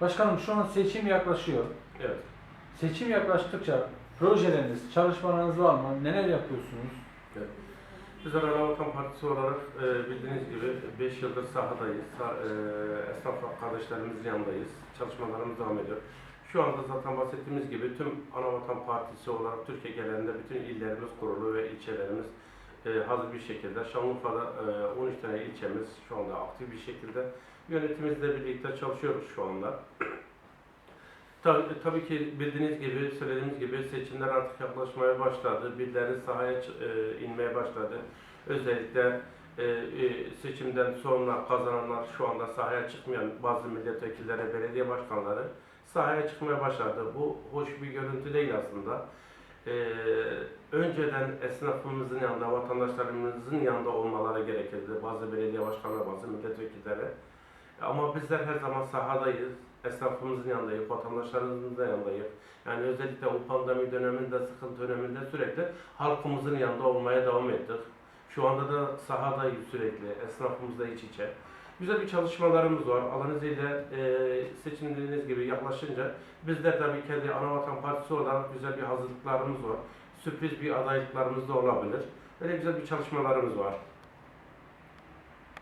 Başkanım şu an seçim yaklaşıyor. Evet. Seçim yaklaştıkça projeleriniz, çalışmalarınız var mı? Neler yapıyorsunuz? evet. Biz Vatan Partisi olarak e, bildiğiniz gibi 5 yıldır sahadayız. Sa- e, esnaf kardeşlerimizin yanındayız. Çalışmalarımız devam ediyor. Şu anda zaten bahsettiğimiz gibi tüm Ana Vatan Partisi olarak Türkiye genelinde bütün illerimiz kurulu ve ilçelerimiz e, hazır bir şekilde. Şanlıurfa'da e, 13 tane ilçemiz şu anda aktif bir şekilde yönetimimizle birlikte çalışıyoruz şu anda. Tabii, tabii ki bildiğiniz gibi, söylediğimiz gibi seçimler artık yaklaşmaya başladı. Birileri sahaya e, inmeye başladı. Özellikle e, e, seçimden sonra kazananlar şu anda sahaya çıkmayan bazı milletvekilleri, belediye başkanları sahaya çıkmaya başladı. Bu hoş bir görüntü değil aslında. E, önceden esnafımızın yanında, vatandaşlarımızın yanında olmaları gerekirdi. Bazı belediye başkanları, bazı milletvekilleri. Ama bizler her zaman sahadayız. Esnafımızın yanındayız, vatandaşlarımızın da yanındayız. Yani özellikle o pandemi döneminde, sıkıntı döneminde sürekli halkımızın yanında olmaya devam ettik. Şu anda da sahadayız sürekli, esnafımızla iç içe. Güzel bir çalışmalarımız var. Allah'ın izniyle e, seçim dediğiniz gibi yaklaşınca bizler tabii kendi Anavatan Partisi olarak güzel bir hazırlıklarımız var. Sürpriz bir adaylıklarımız da olabilir. Böyle güzel bir çalışmalarımız var.